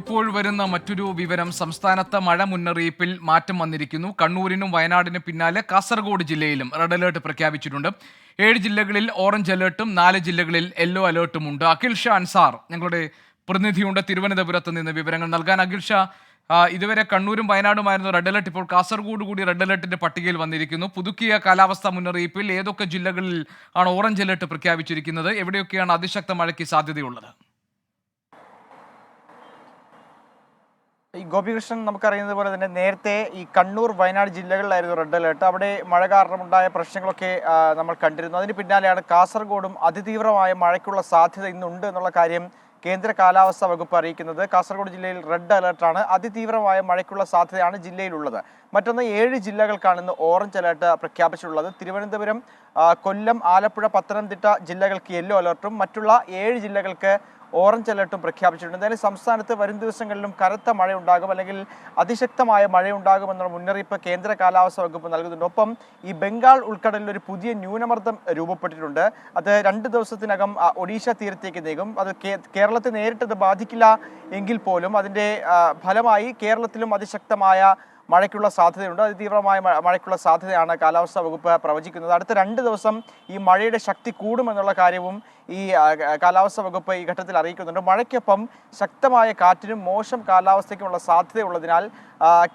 ഇപ്പോൾ വരുന്ന മറ്റൊരു വിവരം സംസ്ഥാനത്ത് മഴ മുന്നറിയിപ്പിൽ മാറ്റം വന്നിരിക്കുന്നു. കണ്ണൂരിനും വയനാടിനും പിന്നാലെ കാസർഗോഡ് ജില്ലയിലും റെഡ് അലേർട്ട് പ്രഖ്യാപിച്ചിട്ടുണ്ട്. ഏഴ് ജില്ലകളിൽ ഓറഞ്ച് അലേർട്ടും നാല് ജില്ലകളിൽ യെല്ലോ അലേർട്ടും ഉണ്ട്. അഖിൽ ഷാ അൻസാർ ഞങ്ങളുടെ പ്രതിനിധിയുണ്ട്. തിരുവനന്തപുരത്ത് നിന്ന് വിവരങ്ങൾ നൽകാൻ. അഖിൽ ഷാ ഇതുവരെ കണ്ണൂരും വയനാടുമായിരുന്നു റെഡ് അലേർട്ട്. ഇപ്പോൾ കാസർഗോഡ് കൂടി റെഡ് അലേർട്ടിന്റെ പട്ടികയിൽ വന്നിരിക്കുന്നു. പുതുക്കിയ കാലാവസ്ഥ മുന്നറിയിപ്പിൽ ഏതൊക്കെ ജില്ലകളിൽ ആണ് ഓറഞ്ച് അലേർട്ട് പ്രഖ്യാപിച്ചിരിക്കുന്നത്? എവിടെയൊക്കെയാണ് അതിശക്ത മഴയ്ക്ക് സാധ്യതയുള്ളത്? ഗോപികൃഷ്ണൻ നമുക്കറിയുന്നത് പോലെ തന്നെ നേരത്തെ ഈ കണ്ണൂർ വയനാട് ജില്ലകളിലായിരുന്നു റെഡ് അലേർട്ട്. അവിടെ മഴ കാരണമുണ്ടായ പ്രശ്നങ്ങളൊക്കെ നമ്മൾ കണ്ടിരുന്നു. അതിന് പിന്നാലെയാണ് കാസർഗോഡും അതിതീവ്രമായ മഴയ്ക്കുള്ള സാധ്യത ഇന്നുണ്ട് എന്നുള്ള കാര്യം കേന്ദ്ര കാലാവസ്ഥാ വകുപ്പ് അറിയിക്കുന്നത്. കാസർഗോഡ് ജില്ലയിൽ റെഡ് അലേർട്ടാണ്. അതിതീവ്രമായ മഴയ്ക്കുള്ള സാധ്യതയാണ് ജില്ലയിലുള്ളത്. മറ്റൊന്ന് ഏഴ് ജില്ലകൾക്കാണ് ഇന്ന് ഓറഞ്ച് അലേർട്ട് പ്രഖ്യാപിച്ചിട്ടുള്ളത്. തിരുവനന്തപുരം കൊല്ലം ആലപ്പുഴ പത്തനംതിട്ട ജില്ലകൾക്ക് യെല്ലോ അലേർട്ടും മറ്റുള്ള ഏഴ് ജില്ലകൾക്ക് ഓറഞ്ച് അലർട്ടും പ്രഖ്യാപിച്ചിട്ടുണ്ട്. എന്തായാലും സംസ്ഥാനത്ത് വരും ദിവസങ്ങളിലും കനത്ത മഴയുണ്ടാകും അല്ലെങ്കിൽ അതിശക്തമായ മഴയുണ്ടാകുമെന്നുള്ള മുന്നറിയിപ്പ് കേന്ദ്ര കാലാവസ്ഥാ വകുപ്പ് നൽകുന്നുണ്ട്. ഒപ്പം ഈ ബംഗാൾ ഉൾക്കടലിൽ ഒരു പുതിയ ന്യൂനമർദ്ദം രൂപപ്പെട്ടിട്ടുണ്ട്. അത് രണ്ട് ദിവസത്തിനകം ഒഡീഷ തീരത്തേക്ക് നീങ്ങും. അത് കേരളത്തെ നേരിട്ടത് ബാധിക്കില്ല എങ്കിൽ പോലും അതിന്റെ ഫലമായി കേരളത്തിലും അതിശക്തമായ മഴയ്ക്കുള്ള സാധ്യതയുണ്ട്. അതിതീവ്രമായ മഴ- മഴയ്ക്കുള്ള സാധ്യതയാണ് കാലാവസ്ഥാ വകുപ്പ് പ്രവചിക്കുന്നത്. അടുത്ത രണ്ട് ദിവസം ഈ മഴയുടെ ശക്തി കൂടുമെന്നുള്ള കാര്യവും ഈ കാലാവസ്ഥ വകുപ്പ് ഈ ഘട്ടത്തിൽ അറിയിക്കുന്നുണ്ട്. മഴയ്ക്കൊപ്പം ശക്തമായ കാറ്റിനും മോശം കാലാവസ്ഥയ്ക്കുമുള്ള സാധ്യതയുള്ളതിനാൽ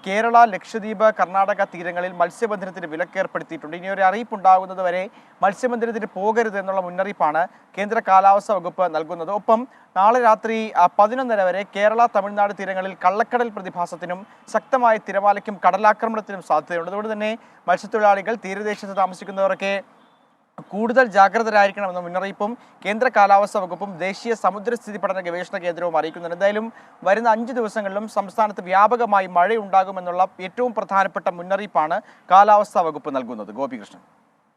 കേരള ലക്ഷദ്വീപ് കർണാടക തീരങ്ങളിൽ മത്സ്യബന്ധനത്തിന് വിലക്ക് ഏർപ്പെടുത്തിയിട്ടുണ്ട് ഇനി ഒരു അറിയിപ്പ് ഉണ്ടാകുന്നത് വരെ മത്സ്യബന്ധനത്തിന് പോകരുത് എന്നുള്ള മുന്നറിയിപ്പാണ് കേന്ദ്ര കാലാവസ്ഥാ വകുപ്പ് നൽകുന്നത്. ഒപ്പം നാളെ രാത്രി പതിനൊന്നര വരെ കേരള തമിഴ്നാട് തീരങ്ങളിൽ കള്ളക്കടൽ പ്രതിഭാസത്തിനും ശക്തമായ തിരമാലയ്ക്കും കടലാക്രമണത്തിനും സാധ്യതയുണ്ട്. അതുകൊണ്ട് തന്നെ മത്സ്യത്തൊഴിലാളികൾ തീരദേശത്ത് താമസിക്കുന്നവരൊക്കെ കൂടുതൽ ജാഗ്രതരായിരിക്കണമെന്ന മുന്നറിയിപ്പും കേന്ദ്ര കാലാവസ്ഥാ വകുപ്പും ദേശീയ സമുദ്രസ്ഥിതി പഠന ഗവേഷണ കേന്ദ്രവും അറിയിക്കുന്നുണ്ട്. എന്തായാലും വരുന്ന അഞ്ച് ദിവസങ്ങളിലും സംസ്ഥാനത്ത് വ്യാപകമായി മഴയുണ്ടാകുമെന്നുള്ള ഏറ്റവും പ്രധാനപ്പെട്ട മുന്നറിയിപ്പാണ് കാലാവസ്ഥാ വകുപ്പ് നൽകുന്നത്. ഗോപികൃഷ്ണൻ.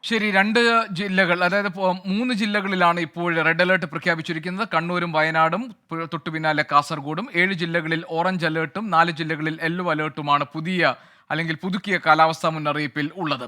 ശരി രണ്ട് ജില്ലകൾ അതായത് മൂന്ന് ജില്ലകളിലാണ് ഇപ്പോൾ റെഡ് അലേർട്ട് പ്രഖ്യാപിച്ചിരിക്കുന്നത്. കണ്ണൂരും വയനാടും തൊട്ടു പിന്നാലെ കാസർഗോഡും. ഏഴ് ജില്ലകളിൽ ഓറഞ്ച് അലേർട്ടും നാല് ജില്ലകളിൽ യെല്ലോ അലേർട്ടുമാണ് പുതിയ അല്ലെങ്കിൽ പുതുക്കിയ കാലാവസ്ഥാ മുന്നറിയിപ്പിൽ ഉള്ളത്.